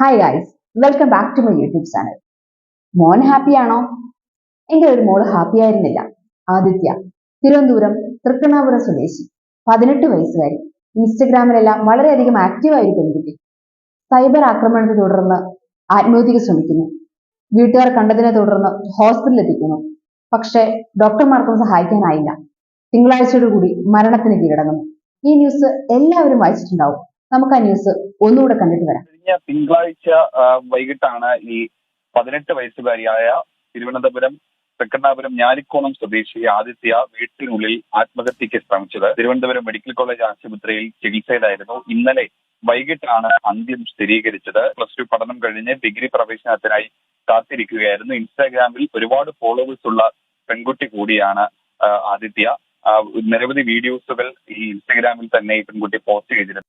Hi guys welcome back to my YouTube channel മോൻ ഹാപ്പിയാണോ എന്റെ ഒരു മോൾ ഹാപ്പി ആയിരുന്നില്ല. ആദിത്യ തിരുവനന്തപുരം തൃക്കണ്ണാപുരം സ്വദേശി. പതിനെട്ട് വയസ്സുകാരി ഇൻസ്റ്റഗ്രാമിലെല്ലാം വളരെയധികം ആക്റ്റീവായ പെൺകുട്ടി സൈബർ ആക്രമണത്തെ തുടർന്ന് ആത്മഹത്യക്ക് ശ്രമിക്കുന്നു. വീട്ടുകാർ കണ്ടതിനെ തുടർന്ന് ഹോസ്പിറ്റലിൽ എത്തിക്കുന്നു. പക്ഷേ ഡോക്ടർമാർക്കും സഹായിക്കാനായില്ല. തിങ്കളാഴ്ചയോട് കൂടി മരണത്തിന് കീഴടങ്ങുന്നു. ഈ ന്യൂസ് എല്ലാവരും വായിച്ചിട്ടുണ്ടാവും. നമുക്ക് ആ ന്യൂസ് ഒന്നുകൂടെ കണ്ടിട്ട് വരാം. കഴിഞ്ഞ തിങ്കളാഴ്ച വൈകിട്ടാണ് ഈ പതിനെട്ട് വയസ്സുകാരിയായ തിരുവനന്തപുരം തൃക്കണ്ണാപുരം ഞാലിക്കോണം സ്വദേശി ആദിത്യ വീട്ടിനുള്ളിൽ ആത്മഹത്യക്ക് ശ്രമിച്ചത്. തിരുവനന്തപുരം മെഡിക്കൽ കോളേജ് ആശുപത്രിയിൽ ചികിത്സയിലായിരുന്നു. ഇന്നലെ വൈകിട്ടാണ് അന്ത്യം സ്ഥിരീകരിച്ചത്. പ്ലസ് ടു പഠനം കഴിഞ്ഞ് ഡിഗ്രി പ്രവേശനത്തിനായി കാത്തിരിക്കുകയായിരുന്നു. ഇൻസ്റ്റാഗ്രാമിൽ ഒരുപാട് ഫോളോവേഴ്സ് ഉള്ള പെൺകുട്ടി കൂടിയാണ് ആദിത്യ. നിരവധി വീഡിയോസുകൾ ഈ ഇൻസ്റ്റാഗ്രാമിൽ തന്നെ ഈ പെൺകുട്ടി പോസ്റ്റ് ചെയ്തിരുന്നു.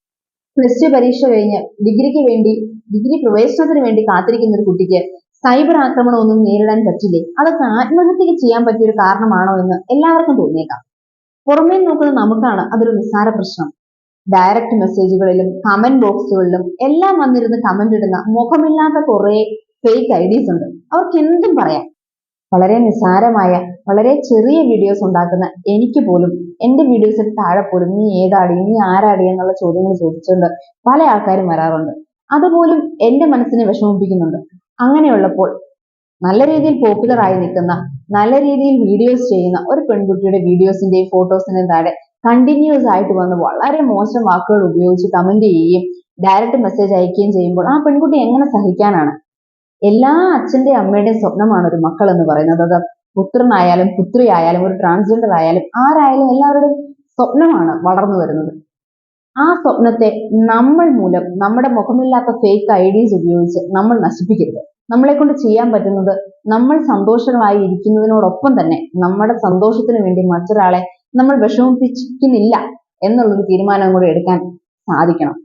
പ്ലസ് ടു പരീക്ഷ കഴിഞ്ഞ് ഡിഗ്രിക്ക് വേണ്ടി ഡിഗ്രി പ്രവേശനത്തിന് വേണ്ടി കാത്തിരിക്കുന്ന ഒരു കുട്ടിക്ക് സൈബർ ആക്രമണം ഒന്നും നേരിടാൻ പറ്റില്ലേ? അതൊക്കെ ആത്മഹത്യക്ക് ചെയ്യാൻ പറ്റിയ ഒരു കാരണമാണോ എന്ന് എല്ലാവർക്കും തോന്നിയേക്കാം. പുറമേ നോക്കുന്ന നമുക്കാണ് അതൊരു നിസ്സാര പ്രശ്നം. ഡയറക്റ്റ് മെസ്സേജുകളിലും കമന്റ് ബോക്സുകളിലും എല്ലാം വന്നിരുന്ന് കമന്റ് ഇടുന്ന മുഖമില്ലാത്ത കുറെ ഫേക്ക് ഐ ഡിസ് ഉണ്ട്. അവർക്ക് എന്തും പറയാം. വളരെ നിസ്സാരമായ വളരെ ചെറിയ വീഡിയോസ് ഉണ്ടാക്കുന്ന എനിക്ക് പോലും എന്റെ വീഡിയോസിൽ താഴെ പോലും നീ ഏതാടി നീ ആരാടി എന്നുള്ള ചോദ്യങ്ങൾ ചോദിച്ചുകൊണ്ട് പല ആൾക്കാരും വരാറുണ്ട്. അതുപോലും എന്റെ മനസ്സിനെ വിഷമിപ്പിക്കുന്നുണ്ട്. അങ്ങനെയുള്ളപ്പോൾ നല്ല രീതിയിൽ പോപ്പുലർ ആയി നിൽക്കുന്ന നല്ല രീതിയിൽ വീഡിയോസ് ചെയ്യുന്ന ഒരു പെൺകുട്ടിയുടെ വീഡിയോസിന്റെയും ഫോട്ടോസിന്റെയും താഴെ കണ്ടിന്യൂസ് ആയിട്ട് വന്ന് വളരെ മോശം വാക്കുകൾ ഉപയോഗിച്ച് കമന്റ് ചെയ്യുകയും ഡയറക്റ്റ് മെസ്സേജ് അയക്കുകയും ചെയ്യുമ്പോൾ ആ പെൺകുട്ടി എങ്ങനെ സഹിക്കാനാണ്? എല്ലാ അച്ഛന്റെയും അമ്മയുടെയും സ്വപ്നമാണ് ഒരു മക്കൾ എന്ന് പറയുന്നത്. അത് പുത്രനായാലും പുത്രിയായാലും ഒരു ട്രാൻസ്ജെൻഡർ ആയാലും ആരായാലും എല്ലാവരുടെയും സ്വപ്നമാണ് വളർന്നു വരുന്നത്. ആ സ്വപ്നത്തെ നമ്മൾ മൂലം നമ്മുടെ മുഖമില്ലാത്ത ഫേക്ക് ഐഡിയസ് ഉപയോഗിച്ച് നമ്മൾ നശിപ്പിക്കരുത്. നമ്മളെ കൊണ്ട് ചെയ്യാൻ പറ്റുന്നത് നമ്മൾ സന്തോഷമായി ഇരിക്കുന്നതിനോടൊപ്പം തന്നെ നമ്മുടെ സന്തോഷത്തിന് വേണ്ടി മറ്റൊരാളെ നമ്മൾ വിഷമിപ്പിക്കുന്നില്ല എന്നുള്ളൊരു തീരുമാനം കൂടി എടുക്കാൻ സാധിക്കണം.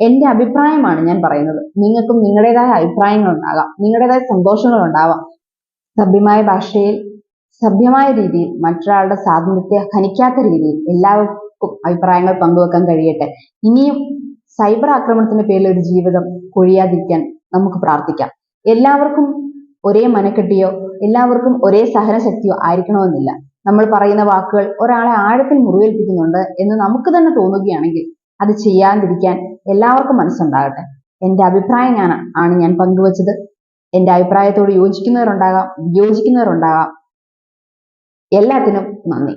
എന്റെ അഭിപ്രായമാണ് ഞാൻ പറയുന്നത്. നിങ്ങൾക്കും നിങ്ങളുടേതായ അഭിപ്രായങ്ങൾ ഉണ്ടാകാം നിങ്ങളുടേതായ സന്തോഷങ്ങൾ ഉണ്ടാവാം സഭ്യമായ ഭാഷയിൽ സഭ്യമായ രീതിയിൽ മറ്റൊരാളുടെ സ്വാതന്ത്ര്യത്തെ ഹനിക്കാത്ത രീതിയിൽ എല്ലാവർക്കും അഭിപ്രായങ്ങൾ പങ്കുവെക്കാൻ കഴിയട്ടെ. ഇനിയും സൈബർ ആക്രമണത്തിന്റെ പേരിൽ ഒരു ജീവിതം കൊഴിയാതിരിക്കാൻ നമുക്ക് പ്രാർത്ഥിക്കാം. എല്ലാവർക്കും ഒരേ മനക്കെട്ടിയോ എല്ലാവർക്കും ഒരേ സഹനശക്തിയോ ആയിരിക്കണമെന്നില്ല. നമ്മൾ പറയുന്ന വാക്കുകൾ ഒരാളെ ആഴത്തിൽ മുറിവേൽപ്പിക്കുന്നുണ്ട് എന്ന് നമുക്ക് തന്നെ തോന്നുകയാണെങ്കിൽ അത് ചെയ്യാതിരിക്കാൻ എല്ലാവർക്കും മനസ്സുണ്ടാകട്ടെ. എന്റെ അഭിപ്രായം ഞാൻ ആണ് ഞാൻ പങ്കുവച്ചത്. എന്റെ അഭിപ്രായത്തോട് യോജിക്കുന്നവരുണ്ടാകാം വിയോജിക്കുന്നവരുണ്ടാകാം എല്ലാത്തിനും നന്ദി.